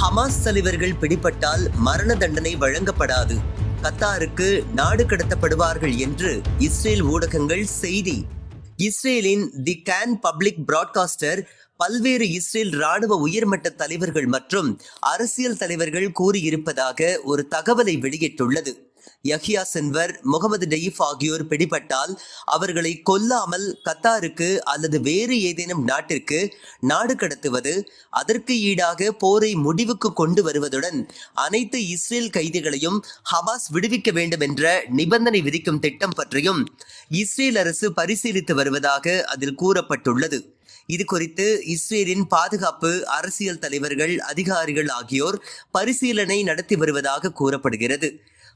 Hamas தலைவர்கள் பிடிபட்டால் மரண தண்டனை வழங்கப்படாது. கத்தாருக்கு நாடு கடத்தப்படுவார்கள் என்று இஸ்ரேல் ஊடகங்கள் செய்தி. இஸ்ரேலின் தி கேன் பப்ளிக் பிராட்காஸ்டர் பல்வேறு இஸ்ரேல் ராணுவ உயர்மட்ட தலைவர்கள் மற்றும் அரசியல் தலைவர்கள் கூறியிருப்பதாக ஒரு தகவலை வெளியிட்டுள்ளது. யஹியா சென்வர் முகமது டெயிஃப் ஆகியோர் பிடிபட்டால் அவர்களை கொல்லாமல் கத்தாருக்கு அல்லது வேறு ஏதேனும் நாட்டிற்கு நாடு கடத்துவது அதற்கு ஈடாக போரை முடிவுக்கு கொண்டு வருவதுடன் அனைத்து இஸ்ரேல் கைதிகளையும் ஹமாஸ் விடுவிக்க வேண்டும் என்ற நிபந்தனை விதிக்கும் திட்டம் பற்றியும் இஸ்ரேல் அரசு பரிசீலித்து வருவதாக அதில் கூறப்பட்டுள்ளது. இது குறித்து இஸ்ரேலின் பாதுகாப்பு அரசியல் தலைவர்கள் அதிகாரிகள் ஆகியோர் பரிசீலனை நடத்தி வருவதாக கூறப்படுகிறது.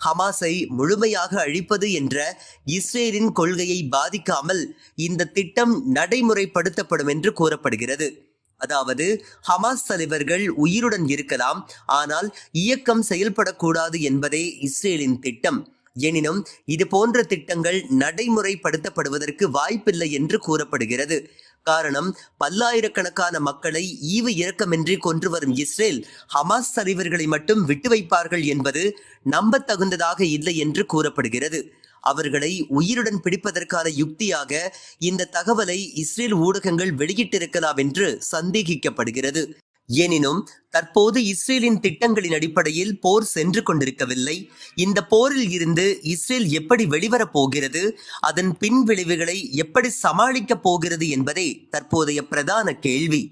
ஹமாஸை முழுமையாக அழிப்பது என்ற இஸ்ரேலின் கொள்கையை பாதிக்காமல் இந்த திட்டம் நடைமுறைப்படுத்தப்படும் என்று கூறப்படுகிறது. அதாவது ஹமாஸ் தலைவர்கள் உயிருடன் இருக்கலாம் ஆனால் இயக்கம் செயல்படக்கூடாது என்பதே இஸ்ரேலின் திட்டம். எனினும் இது போன்ற திட்டங்கள் நடைமுறைப்படுத்தப்படுவதற்கு வாய்ப்பில்லை என்று கூறப்படுகிறது. காரணம் பல்லாயிரக்கணக்கான மக்களை ஈவு இரக்கமின்றி கொன்று வரும் இஸ்ரேல் ஹமாஸ் தலைவர்களை மட்டும் விட்டு வைப்பார்கள் என்பது நம்பத்தகுந்ததாக இல்லை என்று கூறப்படுகிறது. அவர்களை உயிருடன் பிடிப்பதற்கான யுக்தியாக இந்த தகவலை இஸ்ரேல் ஊடகங்கள் வெளியிட்டிருக்கலாம் என்று சந்தேகிக்கப்படுகிறது. எனினும் தற்போது இஸ்ரேலின் திட்டங்களின் அடிப்படையில் போர் சென்று கொண்டிருக்கவில்லை. இந்த போரில் இருந்து இஸ்ரேல் எப்படி வெளிவரப் போகிறது அதன் பின் விளைவுகளை எப்படி சமாளிக்கப் போகிறது என்பதே தற்போதைய பிரதான கேள்வி.